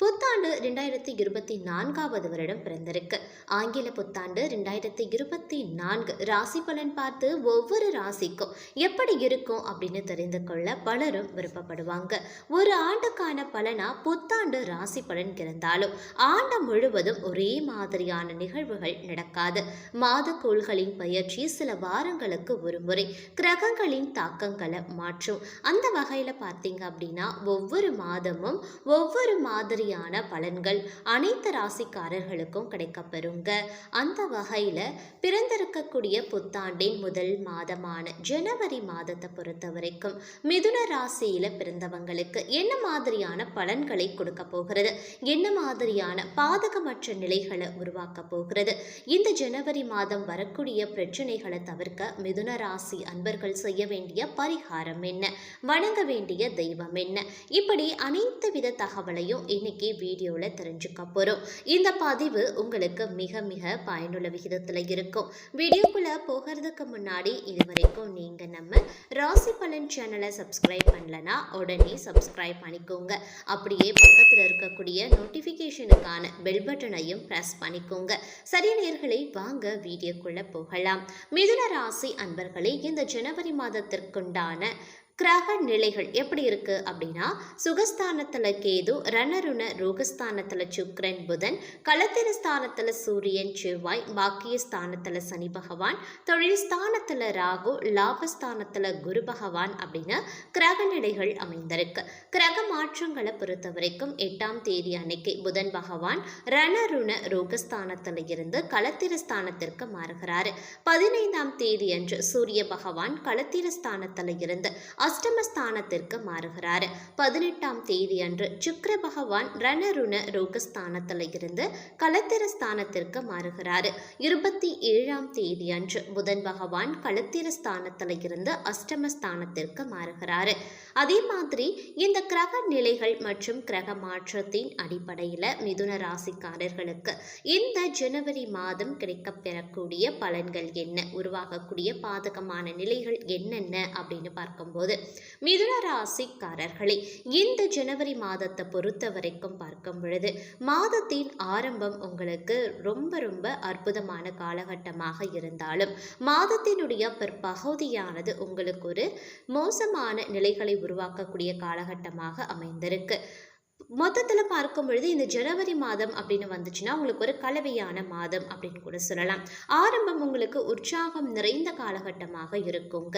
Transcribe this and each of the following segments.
புத்தாண்டு ரெண்டாயிரத்தி இருபத்தி நான்காவது வருடம் பிறந்திருக்கு. ஆங்கில புத்தாண்டு ரெண்டாயிரத்தி இருபத்தி நான்கு ராசி பலன் பார்த்து ஒவ்வொரு ராசிக்கும் எப்படி இருக்கும் அப்படின்னு தெரிந்து கொள்ள பலரும் விருப்பப்படுவாங்க. ஒரு ஆண்டுக்கான பலனா புத்தாண்டு ராசி பலன் இருந்தாலும் ஆண்டு முழுவதும் ஒரே மாதிரியான நிகழ்வுகள் நடக்காது. மாத கோள்களின் பயிற்சி சில வாரங்களுக்கு ஒரு முறை கிரகங்களின் தாக்கங்களை மாற்றும். அந்த வகையில் பார்த்தீங்க அப்படின்னா ஒவ்வொரு மாதமும் ஒவ்வொரு மாதிரி மாதிரியான பலன்கள் அனைத்து ராசிக்காரர்களுக்கும் கிடைக்கப்பெறுங்க. அந்த வகையில் பிறந்திருக்கக்கூடிய புத்தாண்டின் முதல் மாதமான ஜனவரி மாதத்தை பொறுத்த வரைக்கும் மிதுன ராசியில் பிறந்தவங்களுக்கு என்ன மாதிரியான பலன்களை கொடுக்க போகிறது? என்ன மாதிரியான பாதகமற்ற நிலைகளை உருவாக்க போகிறது? இந்த ஜனவரி மாதம் வரக்கூடிய பிரச்சனைகளை தவிர்க்க மிதுன ராசி அன்பர்கள் செய்ய வேண்டிய பரிகாரம் என்ன? வணங்க வேண்டிய தெய்வம் என்ன? இப்படி அனைத்து வித தகவலையும் இன்னைக்கு வீடியோவில் தெரிஞ்சுக்க போகிறோம் இந்த பதிவு உங்களுக்கு மிக மிக பயனுள்ள விகிதத்தில் இருக்கும். வீடியோக்குள்ளே போகிறதுக்கு முன்னாடி இது வரைக்கும் நீங்கள் நம்ம ராசி பலன் சேனலை சப்ஸ்கிரைப் பண்ணலனா உடனே சப்ஸ்கிரைப் பண்ணிக்கோங்க. அப்படியே பக்கத்தில் இருக்கக்கூடிய நோட்டிஃபிகேஷனுக்கான பெல் பட்டனையும் ப்ரெஸ் பண்ணிக்கோங்க. சரி நேர்களை வாங்க வீடியோக்குள்ளே போகலாம். மிதுன ராசி அன்பர்களே இந்த ஜனவரி மாதத்திற்குண்டான கிரக நிலைகள் எப்படி இருக்கு அப்படின்னா சுகஸ்தானத்தில் கேது ரணருண ரோகஸ்தானத்தில் சுக்ரன் புதன் களத்திர ஸ்தானத்தில் சூரியன் செவ்வாய் பாக்கிய ஸ்தானத்தில் சனி பகவான் தொழில் ஸ்தானத்தில் ராகு லாபஸ்தானத்தில் குரு பகவான் அப்படின்னு கிரக நிலைகள் அமைந்திருக்கு. கிரக மாற்றங்களை பொறுத்த வரைக்கும் எட்டாம் தேதி அன்னைக்கு புதன் பகவான் ரணருண ரோகஸ்தானத்தில் இருந்து களத்திர ஸ்தானத்திற்கு மாறுகிறாரு. பதினைந்தாம் தேதி அன்று சூரிய பகவான் களத்திர ஸ்தானத்தில் இருந்து அஷ்டமஸ்தானத்திற்கு மாறுகிறார். பதினெட்டாம் தேதி அன்று சுக்கர பகவான் ரணருண ரோகஸ்தானத்தில் இருந்து களத்திர ஸ்தானத்திற்கு மாறுகிறார். இருபத்தி ஏழாம் தேதி அன்று புதன் பகவான் களத்திர ஸ்தானத்தில் இருந்து அஷ்டமஸ்தானத்திற்கு மாறுகிறார். அதே மாதிரி இந்த கிரக நிலைகள் மற்றும் கிரக மாற்றத்தின் அடிப்படையில் மிதுன ராசிக்காரர்களுக்கு இந்த ஜனவரி மாதம் கிடைக்கப்பெறக்கூடிய பலன்கள் என்ன? உருவாகக்கூடிய பாதகமான நிலைகள் என்னென்ன? அப்படின்னு பார்க்கும்போது மிதுன ராசிக்காரர்களே இந்த ஜனவரி மாதத்தை பொறுத்த வரைக்கும் பார்க்கும் பொழுது மாதத்தின் ஆரம்பம் உங்களுக்கு ரொம்ப ரொம்ப அற்புதமான காலகட்டமாக இருந்தாலும் மாதத்தினுடைய பிற்பகுதியானது உங்களுக்கு ஒரு மோசமான நிலைகளை உருவாக்கக்கூடிய காலகட்டமாக அமைந்திருக்கு. மொத்தத்தில் பார்க்கும் பொழுது இந்த ஜனவரி மாதம் அப்படின்னு வந்துச்சுன்னா உங்களுக்கு ஒரு கலவையான மாதம் அப்படின்னு கூட சொல்லலாம். ஆரம்பம் உங்களுக்கு உற்சாகம் நிறைந்த காலகட்டமாக இருக்குங்க.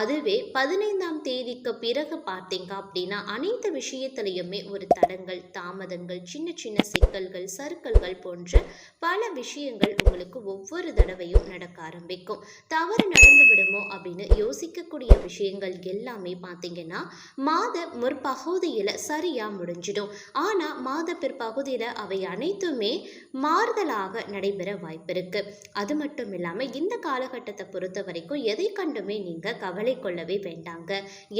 அதுவே பதினைந்தாம் தேதிக்கு பிறகு பார்த்தீங்க அப்படின்னா அனைத்து விஷயத்திலையுமே ஒரு தடங்கள் தாமதங்கள் சின்ன சின்ன சிக்கல்கள் சறுக்கல்கள் போன்ற பல விஷயங்கள் உங்களுக்கு ஒவ்வொரு தடவையும் நடக்க ஆரம்பிக்கும். தவறு நடந்து விடுமோ அப்படின்னு யோசிக்கக்கூடிய விஷயங்கள் எல்லாமே பார்த்தீங்கன்னா மாத முற்பகுதியில் சரியாக முடிஞ்சிடும். ஆனால் மாத பிற்பகுதியில் அவை அனைத்துமே மாறுதலாக நடைபெற வாய்ப்பிருக்கு அது மட்டும் இல்லாமல் இந்த காலகட்டத்தை பொறுத்த வரைக்கும் எதை கண்டுமே நீங்கள் கவலை கொள்ளவே வேண்டாங்க.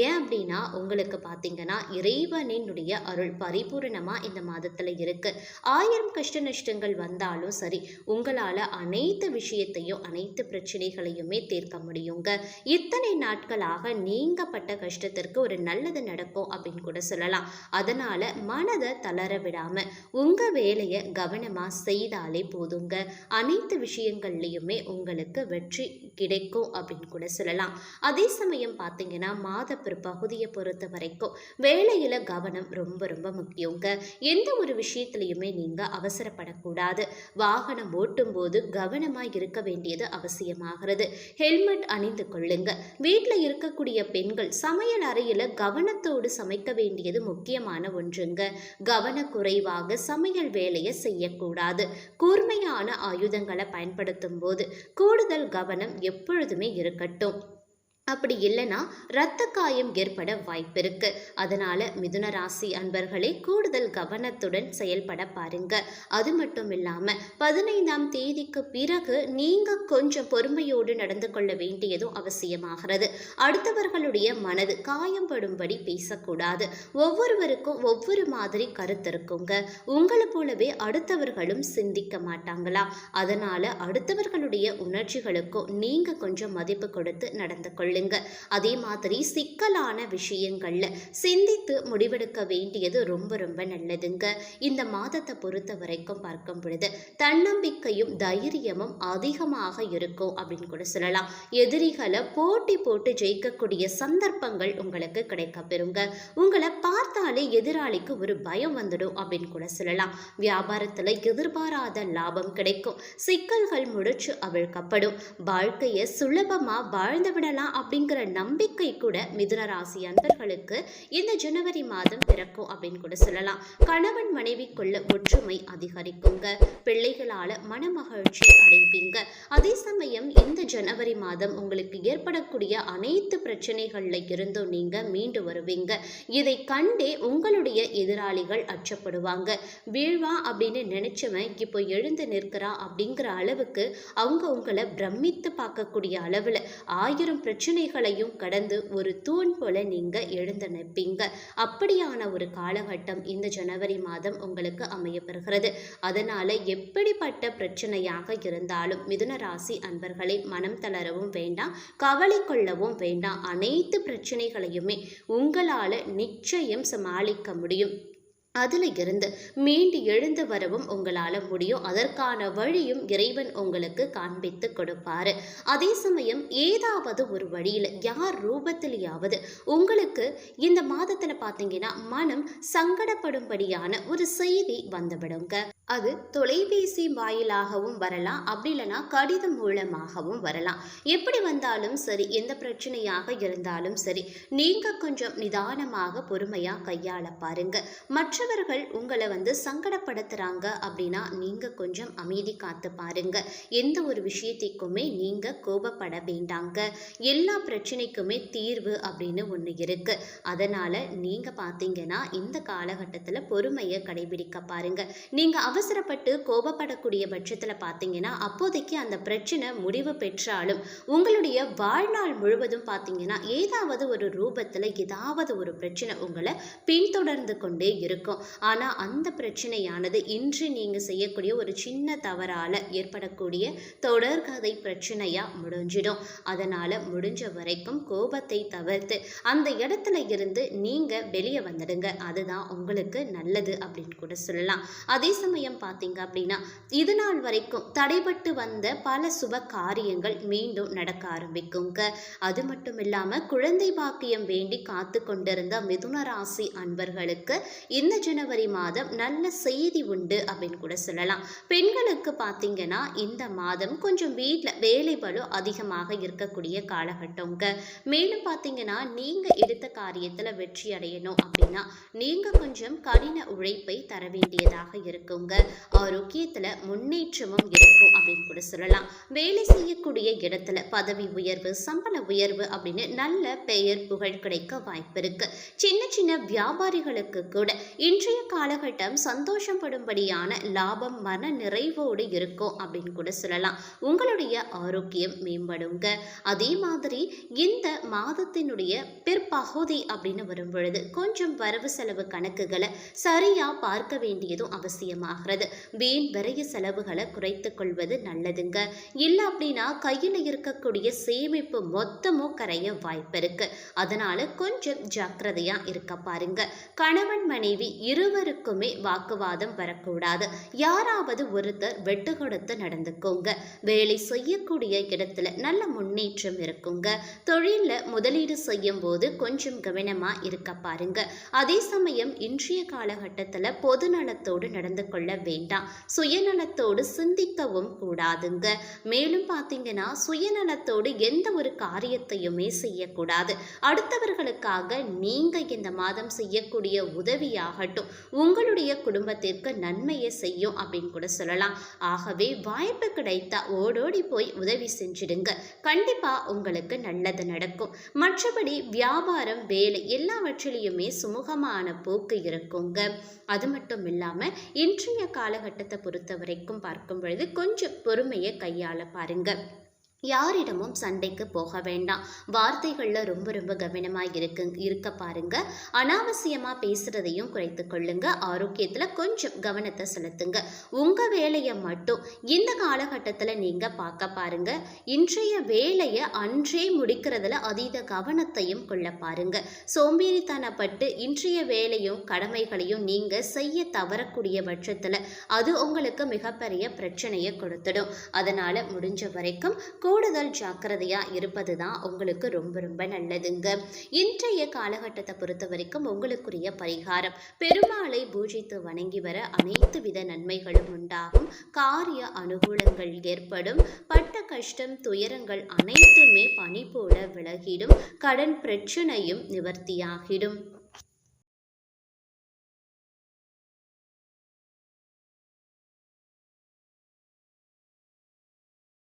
ஏன் அப்படின்னா உங்களுக்கு பார்த்தீங்கன்னா இறைவனினுடைய அருள் பரிபூரணமாக இந்த மாதத்தில் இருக்குது ஆயிரம் கஷ்ட நஷ்டங்கள் வந்தாலும் சரி உங்களால் அனைத்து விஷயத்தையும் அனைத்து பிரச்சனைகளையுமே தீர்க்க முடியுங்க. இத்தனை நாட்களாக நீங்கப்பட்ட கஷ்டத்திற்கு ஒரு நல்லது நடக்கும் அப்படின்னு கூட சொல்லலாம். அதனால் மனதை தளர விடாம உங்க வேலையை கவனமா செய்தாலே போதுங்க. அனைத்து விஷயங்கள்லையுமே உங்களுக்கு வெற்றி கிடைக்கும் அப்படின்னு கூட சொல்லலாம். அதே சமயம் பார்த்தீங்கன்னா மாத பிற்பகுதியை பொறுத்த வரைக்கும் வேலையில கவனம் ரொம்ப ரொம்ப முக்கியங்க. எந்த ஒரு விஷயத்திலையுமே நீங்க அவசரப்படக்கூடாது. வாகனம் ஓட்டும் போது கவனமா இருக்க வேண்டியது அவசியமாகிறது. ஹெல்மெட் அணிந்து கொள்ளுங்க. வீட்டில் இருக்கக்கூடிய பெண்கள் சமையல் அறையில் கவனத்தோடு சமைக்க வேண்டியது முக்கியமான ஒன்றுங்க. கவனக்குறைவாக சமையல் வேலையை செய்யக்கூடாது. கூர்மையான ஆயுதங்களை பயன்படுத்தும் போது கூடுதல் கவனம் எப்பொழுதுமே இருக்கட்டும். அப்படி இல்லைன்னா இரத்த காயம் ஏற்பட வாய்ப்பிருக்கு அதனால மிதுன ராசி அன்பர்களே கூடுதல் கவனத்துடன் செயல்பட பாருங்க. அது மட்டும் இல்லாம பதினைந்தாம் தேதிக்கு பிறகு நீங்க கொஞ்சம் பொறுமையோடு நடந்து கொள்ள வேண்டியதும் அவசியமாகிறது. அடுத்தவர்களுடைய மனது காயம்படும்படி பேசக்கூடாது. ஒவ்வொருவருக்கும் ஒவ்வொரு மாதிரி கருத்து இருக்குங்க. உங்களை போலவே அடுத்தவர்களும் சிந்திக்க மாட்டாங்களா? அதனால அடுத்தவர்களுடைய உணர்ச்சிகளுக்கும் நீங்க கொஞ்சம் மதிப்பு கொடுத்து நடந்து கொள்ளுங்க விடுங்க அதே மாதிரி சிக்கலான விஷயங்கள்ல சிந்தித்து முடிவெடுக்க வேண்டியது ரொம்ப ரொம்ப நல்லதுங்க. இந்த மாதத்தை பொறுத்த வரைக்கும் பார்க்கும் பொழுது தன்னம்பிக்கையும் தைரியமும் அதிகமாக இருக்கும் அப்படின்னு கூட சொல்லலாம். எதிரிகளை போட்டி போட்டு ஜெயிக்கக்கூடிய சந்தர்ப்பங்கள் உங்களுக்கு கிடைக்க பெறுங்க உங்களை பார்த்தாலே எதிராளிக்கு ஒரு பயம் வந்துடும் அப்படின்னு கூட சொல்லலாம். வியாபாரத்தில் எதிர்பாராத லாபம் கிடைக்கும். சிக்கல்கள் முடிச்சு அவிழ்க்கப்படும். வாழ்க்கையை சுலபமாக வாழ்ந்து விடலாம் அப்படிங்கிற நம்பிக்கை கூட மிதுன ராசி அன்பர்களுக்கு இந்த ஜனவரி மாதம் பிறக்கும் அப்படின்னு கூட சொல்லலாம். கணவன் மனைவிக்குள்ள ஒற்றுமை அதிகரிக்குங்க. பிள்ளைகளால மனமகிழ்ச்சி அடைவீங்க. அதே சமயம் இந்த ஜனவரி மாதம் உங்களுக்கு ஏற்படக்கூடிய அனைத்து பிரச்சனைகள்ல இருந்தும் நீங்க மீண்டு வருவீங்க. இதை கண்டே உங்களுடைய எதிராளிகள் அச்சப்படுவாங்க. வீழ்வா அப்படின்னு நினைச்சவன் இப்போ எழுந்து நிற்கிறா அப்படிங்கிற அளவுக்கு அவங்க உங்களை பிரமித்து பார்க்கக்கூடிய அளவில் ஆயிரம் பிரச்சனை பிரச்சனைகளையும் கடந்து ஒரு தூண் போல நீங்க எழுந்து நிற்பீங்க அப்படியான ஒரு காலகட்டம் இந்த ஜனவரி மாதம் உங்களுக்கு அமையப்பெறுகிறது. அதனால எப்படிப்பட்ட பிரச்சனையாக இருந்தாலும் மிதுன ராசி அன்பர்களை மனம் தளரவும் வேண்டாம் கவலை கொள்ளவும் வேண்டாம். அனைத்து பிரச்சனைகளையுமே உங்களால நிச்சயம் சமாளிக்க முடியும். அதில் இருந்து மீண்டு எழுந்து வரவும் உங்களால் முடியும். அதற்கான வழியும் இறைவன் உங்களுக்கு காண்பித்து கொடுப்பாரு. அதே சமயம் ஏதாவது ஒரு வழியில் யார் ரூபத்திலேயாவது உங்களுக்கு இந்த மாதத்தில் பார்த்தீங்கன்னா மனம் சங்கடப்படும்படியான ஒரு செய்தி வந்துவிடுங்க. அது தொலைபேசி வாயிலாகவும் வரலாம் அப்படி இல்லைன்னா கடிதம் மூலமாகவும் வரலாம். எப்படி வந்தாலும் சரி எந்த பிரச்சனையாக இருந்தாலும் சரி நீங்கள் கொஞ்சம் நிதானமாக பொறுமையாக கையாள பாருங்க. மற்றவர்கள் உங்களை வந்து சங்கடப்படுத்துகிறாங்க அப்படின்னா நீங்கள் கொஞ்சம் அமைதி காத்து பாருங்க. எந்த ஒரு விஷயத்திற்குமே நீங்கள் கோபப்பட வேண்டாங்க. எல்லா பிரச்சனைக்குமே தீர்வு அப்படின்னு ஒன்று இருக்குது அதனால் நீங்கள் பார்த்தீங்கன்னா இந்த காலகட்டத்தில் பொறுமையை கடைபிடிக்க பாருங்கள் நீங்கள் அவசரப்பட்டு கோபப்படக்கூடிய பட்சத்தில் பார்த்தீங்கன்னா அப்போதைக்கு அந்த பிரச்சனை முடிவு பெற்றாலும் உங்களுடைய வாழ்நாள் முழுவதும் பார்த்தீங்கன்னா ஏதாவது ஒரு ரூபத்தில் ஏதாவது ஒரு பிரச்சனை உங்களை பின்தொடர்ந்து கொண்டே இருக்கும். ஆனால் அந்த பிரச்சனையானது இன்று நீங்கள் செய்யக்கூடிய ஒரு சின்ன தவறால் ஏற்படக்கூடிய தொடர்கதை பிரச்சனையாக முடிஞ்சிடும். அதனால் முடிஞ்ச வரைக்கும் கோபத்தை தவிர்த்து அந்த இடத்துல இருந்து நீங்கள் வெளியே வந்துடுங்க. அதுதான் உங்களுக்கு நல்லது அப்படின்னு கூட சொல்லலாம். அதே சமயம் பார்த்தீங்க அப்படின்னா இது நாள் வரைக்கும் தடைபட்டு வந்த பல சுப காரியங்கள் மீண்டும் நடக்க ஆரம்பிக்குங்க. அது மட்டும் இல்லாமல் குழந்தை பாக்கியம் வேண்டி காத்து கொண்டிருந்த மிதுன ராசி அன்பர்களுக்கு இந்த ஜனவரி மாதம் நல்ல செய்தி உண்டு அப்படின்னு கூட சொல்லலாம். பெண்களுக்கு பார்த்தீங்கன்னா இந்த மாதம் கொஞ்சம் வீட்டில் வேலை பளு அதிகமாக இருக்கக்கூடிய காலகட்டங்க. மேலும் பார்த்தீங்கன்னா நீங்கள் எடுத்த காரியத்தில் வெற்றி அடையணும் அப்படின்னா நீங்கள் கொஞ்சம் கடின உழைப்பை தர வேண்டியதாக இருக்குங்க. ஆரோக்கியத்தில் முன்னேற்றமும் இருக்கும் அப்படின்னு கூட சொல்லலாம். வேலை செய்யக்கூடிய இடத்துல பதவி உயர்வு சம்பள உயர்வு அப்படின்னு நல்ல பெயர் புகழ் கிடைக்க வாய்ப்பு இருக்கு. சின்ன சின்ன வியாபாரிகளுக்கு கூட இன்றைய காலகட்டம் சந்தோஷப்படும்படியான லாபம் மன நிறைவோடு இருக்கும் அப்படின்னு கூட சொல்லலாம். உங்களுடைய ஆரோக்கியம் மேம்படுங்க. அதே மாதிரி இந்த மாதத்தினுடைய பிற்பகுதி அப்படின்னு வரும் பொழுது கொஞ்சம் வரவு செலவு கணக்குகளை சரியா பார்க்க வேண்டியதும் அவசியமாக ஆகிறது வீண் விரைய செலவுகளை குறைத்து கொள்வது நல்லதுங்க. இல்லை அப்படின்னா கையில் இருக்கக்கூடிய சேமிப்பு மொத்தமும் கரைய வாய்ப்பு இருக்கு. அதனால கொஞ்சம் ஜாக்கிரதையா இருக்க பாருங்க. கணவன் மனைவி இருவருக்குமே வாக்குவாதம் வரக்கூடாது. யாராவது ஒருத்தர் வெட்டு கொடுத்து நடந்துக்கோங்க. வேலை செய்யக்கூடிய இடத்துல நல்ல முன்னேற்றம் இருக்குங்க. தொழிலில் முதலீடு செய்யும் போது கொஞ்சம் கவனமா இருக்க பாருங்க. அதே சமயம் இன்றைய காலகட்டத்தில் பொதுநலத்தோடு நடந்து கொள்ள வேண்டாம். சுயநலத்தோடு சிந்திக்கவும் கூடாதுங்க. மேலும் பார்த்தீங்கன்னா சுயநலத்தோடு எந்த ஒரு காரியத்தையுமே செய்யக்கூடாது. அடுத்தவர்களுக்காக நீங்க இந்த மாதம் செய்யக்கூடிய உதவியாகட்டும் உங்களுடைய குடும்பத்திற்கு நன்மையை செய்யும் அப்படின்னு கூட சொல்லலாம். ஆகவே வாய்ப்பு கிடைத்தா ஓடோடி போய் உதவி செஞ்சிடுங்க. கண்டிப்பா உங்களுக்கு நல்லது நடக்கும். மற்றபடி வியாபாரம் வேலை எல்லாவற்றிலையுமே சுமூகமான போக்கு இருக்குங்க. அது மட்டும் இல்லாமல் இன்றைய காலகட்டத்தை பொறுத்த வரைக்கும் பார்க்கும் பொழுது கொஞ்சம் பொறுமையை கையாள பாருங்க. யாரிடமும் சண்டைக்கு போக வேண்டாம். வார்த்தைகளில் ரொம்ப ரொம்ப கவனமாக இருக்கு இருக்க பாருங்க. அனாவசியமாக பேசுகிறதையும் குறைத்து கொள்ளுங்க. ஆரோக்கியத்தில் கொஞ்சம் கவனத்தை செலுத்துங்க. உங்கள் வேலையை மட்டும் இந்த காலகட்டத்தில் நீங்கள் பார்க்க பாருங்க. இன்றைய வேலையை அன்றே முடிக்கிறதுல அதீத கவனத்தையும் கொள்ள பாருங்க. சோம்பேறித்தனப்பட்டு இன்றைய வேலையும் கடமைகளையும் நீங்கள் செய்ய தவறக்கூடிய பட்சத்தில் அது உங்களுக்கு மிகப்பெரிய பிரச்சனையை கொடுத்துடும். அதனால் முடிஞ்ச வரைக்கும் கூடுதல் ஜாக்கிரதையாக இருப்பது தான் உங்களுக்கு ரொம்ப ரொம்ப நல்லதுங்க. இன்றைய காலகட்டத்தை பொறுத்த வரைக்கும் உங்களுக்குரிய பரிகாரம். பெருமாளை பூஜித்து வணங்கி வர அனைத்து வித நன்மைகளும் உண்டாகும். காரிய அனுகூலங்கள் ஏற்படும். பட்ட கஷ்டம் துயரங்கள் அனைத்துமே பனி போல விலகிடும். கடன் பிரச்சனையும் நிவர்த்தியாகிடும்.